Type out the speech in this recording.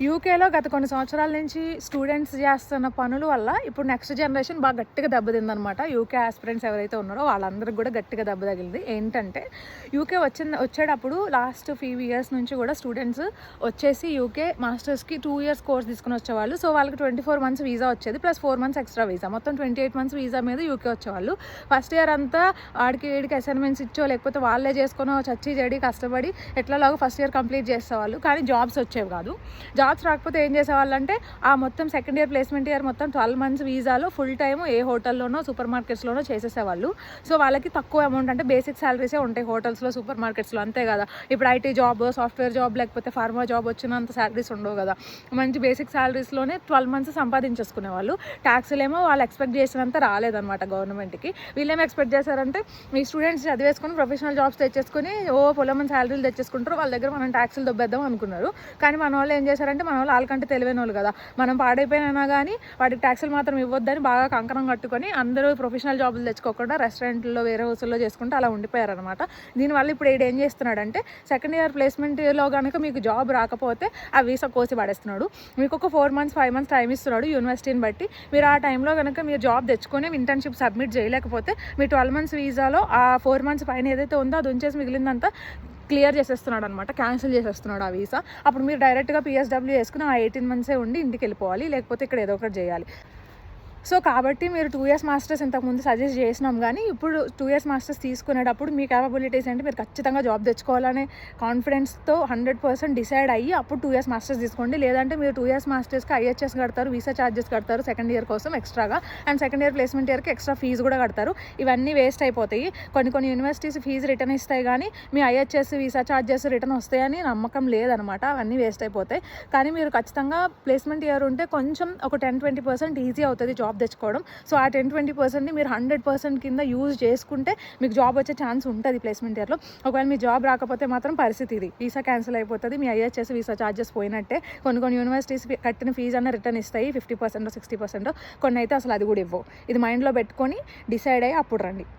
యూకేలో గత కొన్ని సంవత్సరాల నుంచి స్టూడెంట్స్ చేస్తున్న పనుల వల్ల ఇప్పుడు నెక్స్ట్ జనరేషన్ బాగా గట్టిగా దెబ్బతిందనమాట యూకే ఆస్పిరెంట్స్ ఎవరైతే ఉన్నారో వాళ్ళందరికీ కూడా గట్టిగా దెబ్బ తగిలింది. ఏంటంటే యూకే వచ్చిన వచ్చేటప్పుడు లాస్ట్ ఫీవ్ ఇయర్స్ నుంచి కూడా స్టూడెంట్స్ వచ్చేసి యూకే మాస్టర్స్కి టూ ఇయర్స్ కోర్స్ తీసుకుని వచ్చేవాళ్ళు. సో వాళ్ళకి ట్వంటీ ఫోర్ మంత్స్ వీసా వచ్చేది plus four months extra visa మొత్తం ట్వంటీ ఎయిట్ మంత్స్ వీసా మీద యూకే వచ్చేవాళ్ళు. ఫస్ట్ ఇయర్ అంతా ఆడికి వీడికి అసైన్మెంట్స్ ఇచ్చో లేకపోతే వాళ్ళే చేసుకునో చచ్చి చెడి కష్టపడి ఎట్లాగో ఫస్ట్ ఇయర్ కంప్లీట్ చేసేవాళ్ళు. కానీ జాబ్స్ వచ్చేవి కాదు. జాబ్స్ రాకపోతే ఏం చేసేవాళ్ళు అంటే ఆ మొత్తం సెకండ్ ఇయర్ ప్లేస్మెంట్ ఇయర్ మొత్తం ట్వెల్వ్ మంత్స్ వీసాలో ఫుల్ టైమ్ ఏ హోటల్లోనో సూపర్ మార్కెట్స్లోనో చేసేసేవాళ్ళు. సో వాళ్ళకి తక్కువ అమౌంట్ అంటే బేసిక్ సాలరీసే ఉంటాయి హోటల్స్లో సూపర్ మార్కెట్స్లో అంతే కదా. ఇప్పుడు ఐటీ జాబ్ సాఫ్ట్వేర్ జాబ్ లేకపోతే ఫార్మా జాబ్ వచ్చినంత సాలరీస్ ఉండవు కదా. మంచి బేసిక్ సాలరీస్లోనే ట్వెల్వ్ మంత్స్ సంపాదించేసుకునే వాళ్ళు ట్యాక్స్లు ఏమో వాళ్ళు ఎక్స్పెక్ట్ చేసినంత రాలేదన్నమాట గవర్నమెంట్కి వీళ్ళేమో ఎక్స్పెక్ట్ చేశారంటే మీ స్టూడెంట్స్ చదివేసుకొని ప్రొఫెషనల్ జాబ్స్ తెచ్చేసుకొని ఓ పొలం సాలరీలు తెచ్చేసుకుంటారు వాళ్ళ దగ్గర మనం ట్యాక్స్లు దొబ్బేద్దాం అనుకున్నారు. కానీ మన వాళ్ళు ఏం చేశారు చేశారంటే మన వాళ్ళు వాళ్ళకంటే తెలివైన వాళ్ళు కదా. మనం పాడైపోయినా కానీ వాటికి ట్యాక్సీలు మాత్రం ఇవ్వద్దని బాగా కంకణం కట్టుకొని అందరూ ప్రొఫెషనల్ జాబులు తెచ్చుకోకుండా రెస్టారెంట్లో వేరే హౌస్లో చేసుకుంటూ అలా ఉండిపోయారనమాట దీనివల్ల ఇప్పుడు ఈడు ఏం చేస్తున్నాడంటే సెకండ్ ఇయర్ ప్లేస్మెంట్లో కనుక మీకు జాబ్ రాకపోతే ఆ వీసా కోసి పడేస్తున్నాడు. మీకు ఒక four months five months time ఇస్తున్నాడు యూనివర్సిటీని బట్టి. మీరు ఆ టైంలో కనుక మీరు జాబ్ తెచ్చుకొని ఇంటర్న్షిప్ సబ్మిట్ చేయలేకపోతే మీ ట్వెల్వ్ మంత్స్ వీసాలో ఆ ఫోర్ మంత్స్ పైన ఏదైతే ఉందో అది ఉంచేసి మిగిలిందంతా క్లియర్ చేసేస్తున్నాడు అనమాట క్యాన్సిల్ చేసేస్తున్నాడు ఆ వీసా. అప్పుడు మీరు డైరెక్ట్గా పిఎస్డబ్ల్యూ చేసుకుని ఆ ఎయిటీన్ మంత్సే ఉండి ఇంటికి వెళ్ళిపోవాలి లేకపోతే ఇక్కడ ఏదో ఒకటి చేయాలి. సో కాబట్టి మీరు టూ ఇయర్స్ మాస్టర్స్ ఇంతకుముందు సజెస్ట్ చేసినాం కానీ ఇప్పుడు టూ ఇయర్స్ మాస్టర్స్ తీసుకునేటప్పుడు మీ క్యాపబిలిటీస్ ఏంటి? మీరు ఖచ్చితంగా జాబ్ తెచ్చుకోవాలనే కాన్ఫిడెన్స్తో హండ్రెడ్ పర్సెంట్ డిసైడ్ అయ్యి అప్పుడు టూ ఇయర్స్ మాస్టర్స్ తీసుకోండి. లేదంటే మీరు టూ ఇయర్స్ మాస్టర్స్కి ఐహెచ్ఎస్ కడతారు వీసా ఛార్జెస్ కడతారు సెకండ్ ఇయర్ కోసం ఎక్స్ట్రాగా అండ్ సెకండ్ ఇయర్ ప్లేస్మెంట్ ఇయర్కి ఎక్స్ట్రా ఫీజు కూడా కడతారు. ఇవన్నీ వేస్ట్ అయిపోతాయి. కొన్ని కొన్ని యూనివర్సిటీస్ ఫీజు రిటర్న్ ఇస్తాయి కానీ మీ ఐహెచ్ఎస్ వీసా ఛార్జెస్ రిటర్న్ వస్తాయని నమ్మకం లేదనమాట. అవన్నీ వేస్ట్ అయిపోతాయి. కానీ మీరు ఖచ్చితంగా ప్లేస్మెంట్ ఇయర్ ఉంటే కొంచెం ఒక టెన్ ట్వంటీ పర్సెంట్ ఈజీ అవుతుంది జాబ్ జాబ్ తెచ్చుకోవడం. సో ఆ టెన్ ట్వంటీ పర్సెంట్ని మీరు హండ్రెడ్ పర్సెంట్ కింద యూజ్ చేసుకుంటే మీకు జాబ్ వచ్చే ఛాన్స్ ఉంటుంది ప్లేస్మెంట్ ఇయర్లో ఒకవేళ మీ జాబ్ రాకపోతే మాత్రం పరిస్థితి ఇది. వీసా క్యాన్సిల్ అయిపోతుంది మీ ఐహెచ్ఎస్ వీసా ఛార్జెస్ పోయినట్టే. కొన్ని కొన్ని యూనివర్సిటీస్ కట్టిన ఫీజు అన్న రిటర్న్ ఇస్తాయి ఫిఫ్టీ పర్సెంట్ సిక్స్టీ పర్సెంట్ కొన్ని అయితే అసలు అది కూడా ఇవ్వవు. ఇది మైండ్లో పెట్టుకొని డిసైడ్ అయ్యి అప్పుడు రండి.